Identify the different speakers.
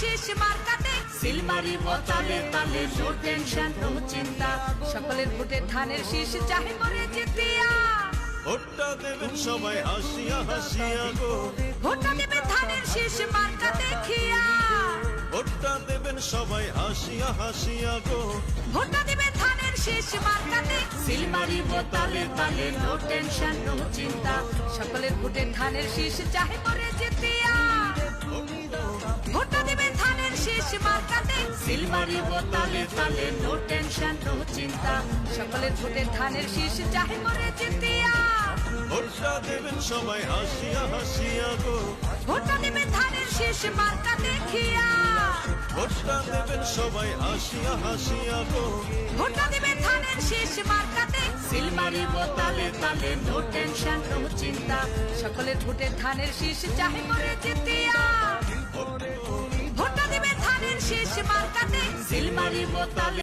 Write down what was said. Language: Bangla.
Speaker 1: শেষ মার্কাতে সিলমারি বোতলে তালে নো টেনশন নো চিন্তা। সকলের ভোটে ধানের শীষ চাহে মরে জিতিয়া
Speaker 2: ভোটটা দেবেন সবাই হাসিয়া হাসিয়া গো।
Speaker 1: ভোটটা দেবে ধানের শীষ মার্কা দেখিয়া
Speaker 2: ভোটটা দেবেন সবাই হাসিয়া হাসিয়া গো।
Speaker 1: ভোটটা দেবে ধানের শীষ সিলমারি বোতলে তালে নো টেনশন নো চিন্তা। সকলের ভোটে ধানের শীষ চাহে মরে মার্কাতে সিলমারি বোতলে তালে নো টেনশন নো চিন্তা। সকলের ভোটে ধানের শীষ চাহে মরে জিতিয়া।
Speaker 2: ভোটটা দেবেন সবাই হাসিয়া হাসিয়া গো।
Speaker 1: ভোটটা দেবে ধানের শীষ মার্কা দেখিয়া
Speaker 2: ভোটটা দেবেন সবাই হাসিয়া হাসিয়া গো।
Speaker 1: ভোটটা দেবে ধানের শীষ মার্কাতে সিলমারি বোতলে তালে নো টেনশন নো চিন্তা। সকলের ভোটে ধানের শীষ চাহে মরে জিতিয়া। শীষ মার্কাতে সিলমারি বোতলে